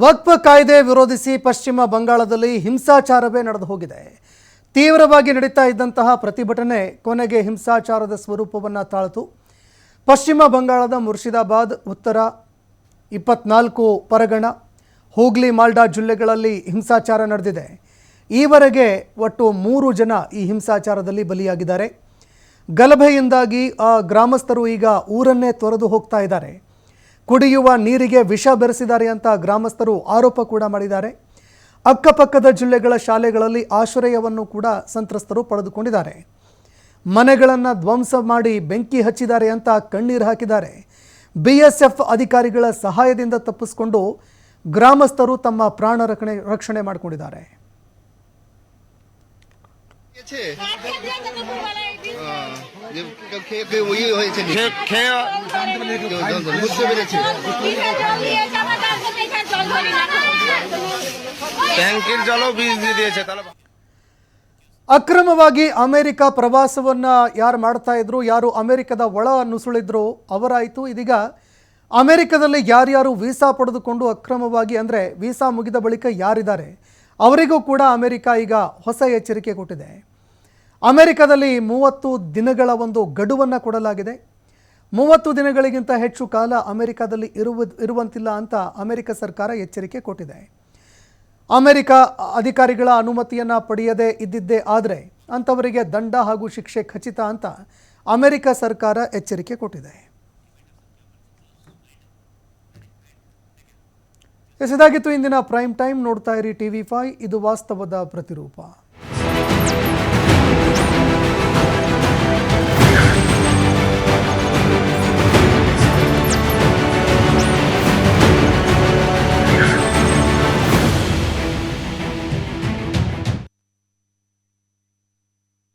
ವಕ್ಫ್ ಕಾಯ್ದೆ ವಿರೋಧಿಸಿ ಪಶ್ಚಿಮ ಬಂಗಾಳದಲ್ಲಿ ಹಿಂಸಾಚಾರವೇ ನಡೆದು ಹೋಗಿದೆ. ತೀವ್ರವಾಗಿ ನಡೀತಾ ಇದ್ದಂತಹ ಪ್ರತಿಭಟನೆ ಕೊನೆಗೆ ಹಿಂಸಾಚಾರದ ಸ್ವರೂಪವನ್ನು ತಾಳಿತು. ಪಶ್ಚಿಮ ಬಂಗಾಳದ ಮುರ್ಷಿದಾಬಾದ್ ಉತ್ತರ ಇಪ್ಪತ್ನಾಲ್ಕು ಪರಗಣ, ಹೂಗ್ಲಿ, ಮಾಲ್ಡಾ ಜಿಲ್ಲೆಗಳಲ್ಲಿ ಹಿಂಸಾಚಾರ ನಡೆದಿದೆ. ಈವರೆಗೆ ಒಟ್ಟು ಮೂರು ಜನ ಈ ಹಿಂಸಾಚಾರದಲ್ಲಿ ಬಲಿಯಾಗಿದ್ದಾರೆ. ಗಲಭೆಯಿಂದಾಗಿ ಆ ಗ್ರಾಮಸ್ಥರು ಈಗ ಊರನ್ನೇ ತೊರೆದು ಹೋಗ್ತಾ ಇದ್ದಾರೆ. ಕುಡಿಯುವ ನೀರಿಗೆ ವಿಷ ಬೆರೆಸಿದ್ದಾರೆ ಅಂತ ಗ್ರಾಮಸ್ಥರು ಆರೋಪ ಕೂಡ ಮಾಡಿದ್ದಾರೆ. ಅಕ್ಕಪಕ್ಕದ ಜಿಲ್ಲೆಗಳ ಶಾಲೆಗಳಲ್ಲಿ ಆಶ್ರಯವನ್ನು ಕೂಡ ಸಂತ್ರಸ್ತರು ಪಡೆದುಕೊಂಡಿದ್ದಾರೆ. ಮನೆಗಳನ್ನು ಧ್ವಂಸ ಮಾಡಿ ಬೆಂಕಿ ಹಚ್ಚಿದ್ದಾರೆ ಅಂತ ಕಣ್ಣೀರು ಹಾಕಿದ್ದಾರೆ. ಬಿಎಸ್ಎಫ್ ಅಧಿಕಾರಿಗಳ ಸಹಾಯದಿಂದ ತಪ್ಪಿಸಿಕೊಂಡು ಗ್ರಾಮಸ್ಥರು ತಮ್ಮ ಪ್ರಾಣ ರಕ್ಷಣೆ ರಕ್ಷಣೆ ಮಾಡಿಕೊಂಡಿದ್ದಾರೆ. খেয়ে খেয়ে ওই হয়েছে নি? খেয়ে খেয়ে কেউ জন- বুঝতে পেরেছে ট্যাঙ্কের জলও বীজ দিয়ে দিয়েছে তাহলে ಅಕ್ರಮವಾಗಿ ಅಮೆರಿಕ ಪ್ರವಾಸವನ್ನ ಯಾರು ಮಾಡ್ತಾ ಇದ್ರು ಯಾರು ಅಮೆರಿಕದ ಒಳ ನುಸುಳಿದ್ರು ಅವರಾಯಿತು ಇದೀಗ ಅಮೆರಿಕದಲ್ಲಿ ಯಾರ್ಯಾರು ವೀಸಾ ಪಡೆದುಕೊಂಡು ಅಕ್ರಮವಾಗಿ ಅಂದರೆ ವೀಸಾ ಮುಗಿದ ಬಳಿಕ ಯಾರಿದ್ದಾರೆ ಅವರಿಗೂ ಕೂಡ ಅಮೆರಿಕ ಈಗ ಹೊಸ ಎಚ್ಚರಿಕೆ ಕೊಟ್ಟಿದೆ ಅಮೆರಿಕದಲ್ಲಿ ಮೂವತ್ತು ದಿನಗಳ ಒಂದು ಗಡುವನ್ನು ಕೊಡಲಾಗಿದೆ. ಮೂವತ್ತು ದಿನಗಳಿಗಿಂತ ಹೆಚ್ಚು ಕಾಲ ಅಮೆರಿಕದಲ್ಲಿ ಇರುವ, ಇರುವಂತಿಲ್ಲ ಅಂತ ಅಮೆರಿಕ ಸರ್ಕಾರ ಎಚ್ಚರಿಕೆ ಕೊಟ್ಟಿದೆ. ಅಮೆರಿಕ ಅಧಿಕಾರಿಗಳ ಅನುಮತಿಯನ್ನು ಪಡೆಯದೇ ಇದ್ದಿದ್ದೇ ಆದರೆ ಅಂಥವರಿಗೆ ದಂಡ ಹಾಗೂ ಶಿಕ್ಷೆ ಖಚಿತ ಅಂತ ಅಮೆರಿಕ ಸರ್ಕಾರ ಎಚ್ಚರಿಕೆ ಕೊಟ್ಟಿದೆ. ಎಸ್ ಇದಾಗಿತ್ತು ಇಂದಿನ ಪ್ರೈಮ್ ಟೈಮ್ ನೋಡ್ತಾ ಇರಿ ಟಿವಿ ಫೈ ಇದು ವಾಸ್ತವದ ಪ್ರತಿರೂಪ.